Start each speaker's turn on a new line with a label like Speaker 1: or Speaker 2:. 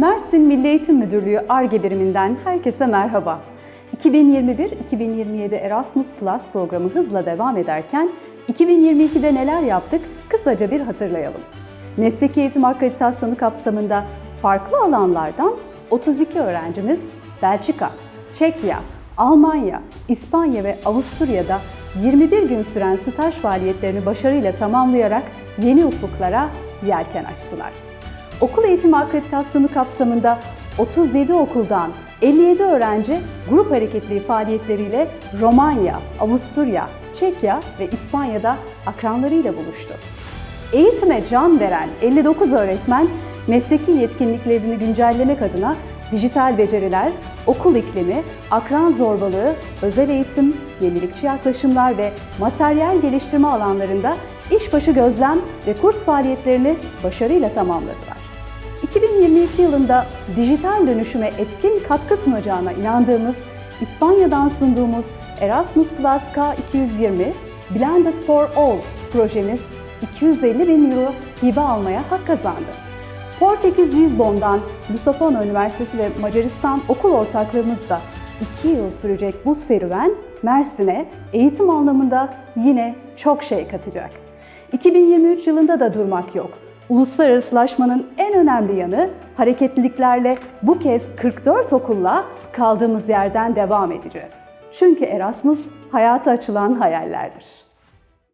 Speaker 1: Mersin Milli Eğitim Müdürlüğü ARGE biriminden herkese merhaba. 2021-2027 Erasmus Plus programı hızla devam ederken 2022'de neler yaptık kısaca bir hatırlayalım. Mesleki eğitim akreditasyonu kapsamında farklı alanlardan 32 öğrencimiz Belçika, Çekya, Almanya, İspanya ve Avusturya'da 21 gün süren staj faaliyetlerini başarıyla tamamlayarak yeni ufuklara yelken açtılar. Okul eğitimi akreditasyonu kapsamında 37 okuldan 57 öğrenci grup hareketliği faaliyetleriyle Romanya, Avusturya, Çekya ve İspanya'da akranlarıyla buluştu. Eğitime can veren 59 öğretmen mesleki yetkinliklerini güncellemek adına dijital beceriler, okul iklimi, akran zorbalığı, özel eğitim, yenilikçi yaklaşımlar ve materyal geliştirme alanlarında işbaşı gözlem ve kurs faaliyetlerini başarıyla tamamladılar. 2022 yılında dijital dönüşüme etkin katkı sunacağına inandığımız İspanya'dan sunduğumuz Erasmus Plus K220 Blended for All projemiz 250 bin euro hibe almaya hak kazandı. Portekiz Lizbon'dan Lusofono Üniversitesi ve Macaristan okul ortaklığımızda 2 yıl sürecek bu serüven Mersin'e eğitim anlamında yine çok şey katacak. 2023 yılında da durmak yok. Uluslararasılaşmanın en önemli yanı hareketliliklerle bu kez 44 okulla kaldığımız yerden devam edeceğiz. Çünkü Erasmus hayata açılan hayallerdir.